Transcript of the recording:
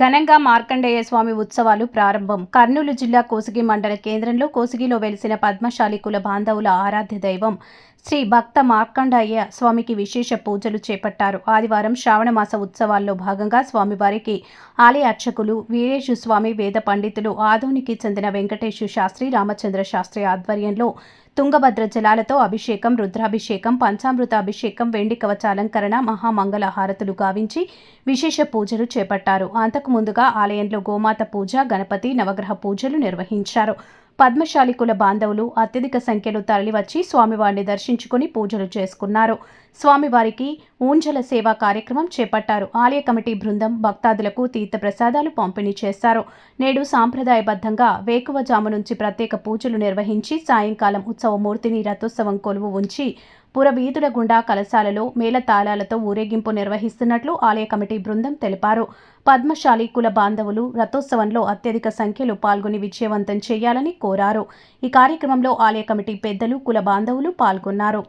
ఘనంగా మార్కండేయ స్వామి ఉత్సవాలు ప్రారంభం. కర్నూలు జిల్లా కోసిగి మండల కేంద్రంలో కోసిగిలో వెలిసిన పద్మశాలి కుల బాంధవుల ఆరాధ్య దైవం శ్రీ భక్త మార్కండయ్య స్వామికి విశేష పూజలు చేపట్టారు. ఆదివారం శ్రావణమాస ఉత్సవాల్లో భాగంగా స్వామివారికి ఆలయ అర్చకులు వీరేషు స్వామి వేద పండితులు ఆదోనికి చెందిన వెంకటేశు శాస్త్రి రామచంద్ర శాస్త్రి ఆధ్వర్యంలో తుంగభద్ర జలాలతో అభిషేకం రుద్రాభిషేకం పంచామృత అభిషేకం వెండి కవచ అలంకరణ మహామంగళ హారతులు గావించి విశేష పూజలు చేపట్టారు. అంతకు ముందుగా ఆలయంలో గోమాత పూజ గణపతి నవగ్రహ పూజలు నిర్వహించారు. పద్మశాలి కుల బాంధవులు అత్యధిక సంఖ్యలో తరలివచ్చి స్వామివారిని దర్శించుకుని పూజలు చేసుకున్నారు. స్వామివారికి ఊంజల సేవా కార్యక్రమం చేపట్టారు. ఆలయ కమిటీ బృందం భక్తాదులకు తీర్థ ప్రసాదాలు పంపిణీ చేశారు. నేడు సాంప్రదాయబద్ధంగా వేకువజాము నుంచి ప్రత్యేక పూజలు నిర్వహించి సాయంకాలం ఉత్సవమూర్తిని రథోత్సవం కొలువు ఉంచి పురవీధుల గుండా కలశాలలో మేళతాళాలతో ఊరేగింపు నిర్వహిస్తున్నట్లు ఆలయ కమిటీ బృందం తెలిపారు. పద్మశాలి కుల బాంధవులు రథోత్సవంలో అత్యధిక సంఖ్యలో పాల్గొని విజయవంతం చేయాలని కోరారు. ఈ కార్యక్రమంలో ఆలయ కమిటీ పెద్దలు కుల బాంధవులు పాల్గొన్నారు.